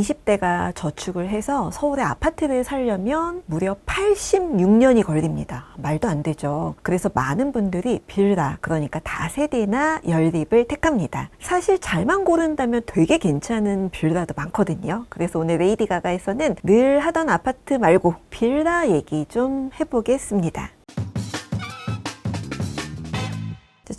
20대가 저축을 해서 서울에 아파트를 살려면 무려 86년이 걸립니다. 말도 안 되죠. 그래서 많은 분들이 빌라, 그러니까 다세대나 연립을 택합니다. 사실 잘만 고른다면 되게 괜찮은 빌라도 많거든요. 그래서 오늘 레이디 가가에서는 늘 하던 아파트 말고 빌라 얘기 좀 해보겠습니다.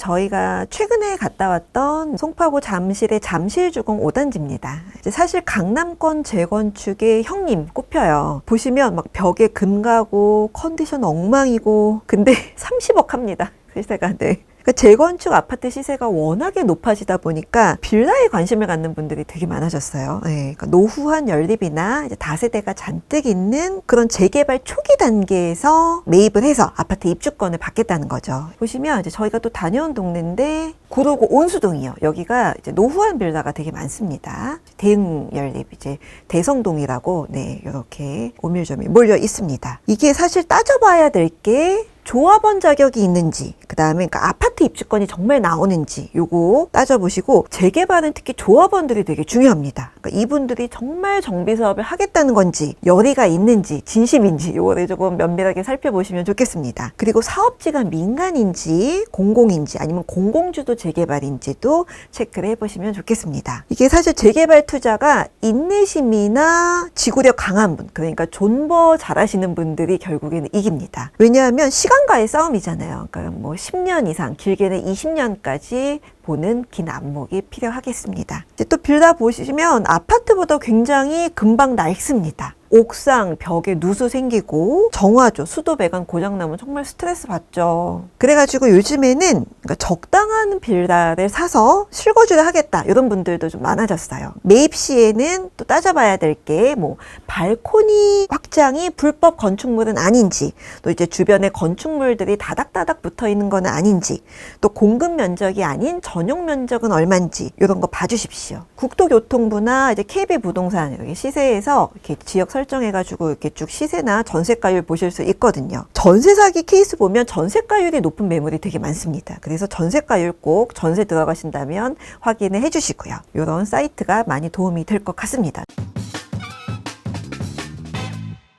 저희가 최근에 갔다 왔던 송파구 잠실의 잠실주공 5단지입니다. 이제 사실 강남권 재건축의 형님 꼽혀요. 보시면 막 벽에 금 가고 컨디션 엉망이고 근데 30억 합니다. 시세가 네. 그러니까 재건축 아파트 시세가 워낙에 높아지다 보니까 빌라에 관심을 갖는 분들이 되게 많아졌어요. 네, 그러니까 노후한 연립이나 다세대가 잔뜩 있는 그런 재개발 초기 단계에서 매입을 해서 아파트 입주권을 받겠다는 거죠. 보시면 이제 저희가 또 다녀온 동네인데 구로구 온수동이요. 여기가 이제 노후한 빌라가 되게 많습니다. 대응 연립 이제 대성동이라고 네 이렇게 오밀조밀 몰려 있습니다. 이게 사실 따져봐야 될 게 조합원 자격이 있는지, 그 다음에 그러니까 아파트 입주권이 정말 나오는지, 요거 따져보시고, 재개발은 특히 조합원들이 되게 중요합니다. 그러니까 이분들이 정말 정비 사업을 하겠다는 건지, 열의가 있는지, 진심인지, 요거를 조금 면밀하게 살펴보시면 좋겠습니다. 그리고 사업지가 민간인지, 공공인지, 아니면 공공주도 재개발인지도 체크를 해보시면 좋겠습니다. 이게 사실 재개발 투자가 인내심이나 지구력 강한 분, 그러니까 존버 잘하시는 분들이 결국에는 이깁니다. 왜냐하면 시간 과의 싸움이잖아요. 그러니까 뭐 10년 이상, 길게는 20년까지 보는 긴 안목이 필요하겠습니다. 또 빌라 보시면 아파트보다 굉장히 금방 낡습니다. 옥상 벽에 누수 생기고 정화조 수도 배관 고장 나면 정말 스트레스 받죠. 그래가지고 요즘에는 그러니까 적당한 빌라를 사서 실거주를 하겠다 이런 분들도 좀 많아졌어요. 매입 시에는 또 따져봐야 될 게 뭐 발코니 확장이 불법 건축물은 아닌지 또 이제 주변에 건축물들이 다닥다닥 붙어 있는 건 아닌지 또 공급 면적이 아닌 전용 면적은 얼마인지 이런 거 봐주십시오. 국토교통부나 이제 KB 부동산 이렇게 시세에서 이렇게 지역 설 정해가지고 이렇게 쭉 시세나 전세가율 보실 수 있거든요. 전세 사기 케이스 보면 전세가율이 높은 매물이 되게 많습니다. 그래서 전세가율 꼭 전세 들어가신다면 확인을 해주시고요. 이런 사이트가 많이 도움이 될 것 같습니다.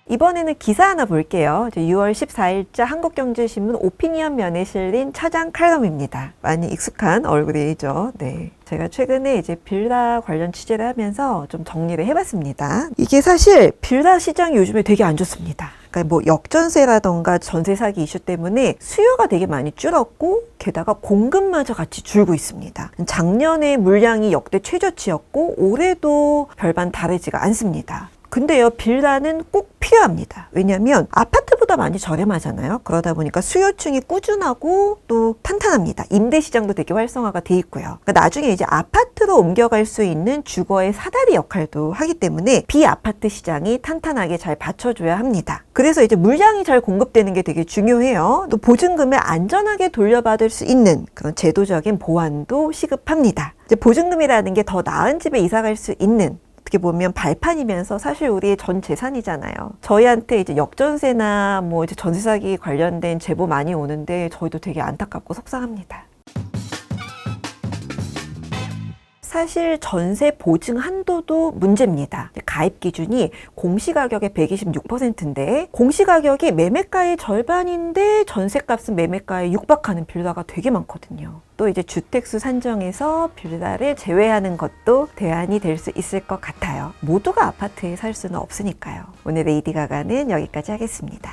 이번에는 기사 하나 볼게요. 이제 6월 14일자 한국경제신문 오피니언 면에 실린 차장 칼럼입니다. 많이 익숙한 얼굴이죠. 네. 제가 최근에 이제 빌라 관련 취재를 하면서 좀 정리를 해봤습니다. 이게 사실 빌라 시장이 요즘에 되게 안 좋습니다. 그러니까 뭐 역전세라던가 전세 사기 이슈 때문에 수요가 되게 많이 줄었고 게다가 공급마저 같이 줄고 있습니다. 작년에 물량이 역대 최저치였고 올해도 별반 다르지가 않습니다. 근데요, 빌라는 꼭 필요합니다. 왜냐하면 아파트보다 많이 저렴하잖아요. 그러다 보니까 수요층이 꾸준하고 또 탄탄합니다. 임대 시장도 되게 활성화가 돼 있고요. 그러니까 나중에 이제 아파트로 옮겨갈 수 있는 주거의 사다리 역할도 하기 때문에 비아파트 시장이 탄탄하게 잘 받쳐줘야 합니다. 그래서 이제 물량이 잘 공급되는 게 되게 중요해요. 또 보증금을 안전하게 돌려받을 수 있는 그런 제도적인 보완도 시급합니다. 보증금이라는 게 더 나은 집에 이사 갈 수 있는 어떻게 보면 발판이면서 사실 우리의 전 재산이잖아요. 저희한테 이제 역전세나 뭐 이제 전세 사기 관련된 제보 많이 오는데 저희도 되게 안타깝고 속상합니다. 사실 전세 보증 한도도 문제입니다. 가입 기준이 공시가격의 126%인데 공시가격이 매매가의 절반인데 전세값은 매매가에 육박하는 빌라가 되게 많거든요. 또 이제 주택수 산정에서 빌라를 제외하는 것도 대안이 될 수 있을 것 같아요. 모두가 아파트에 살 수는 없으니까요. 오늘 레이디 가가는 여기까지 하겠습니다.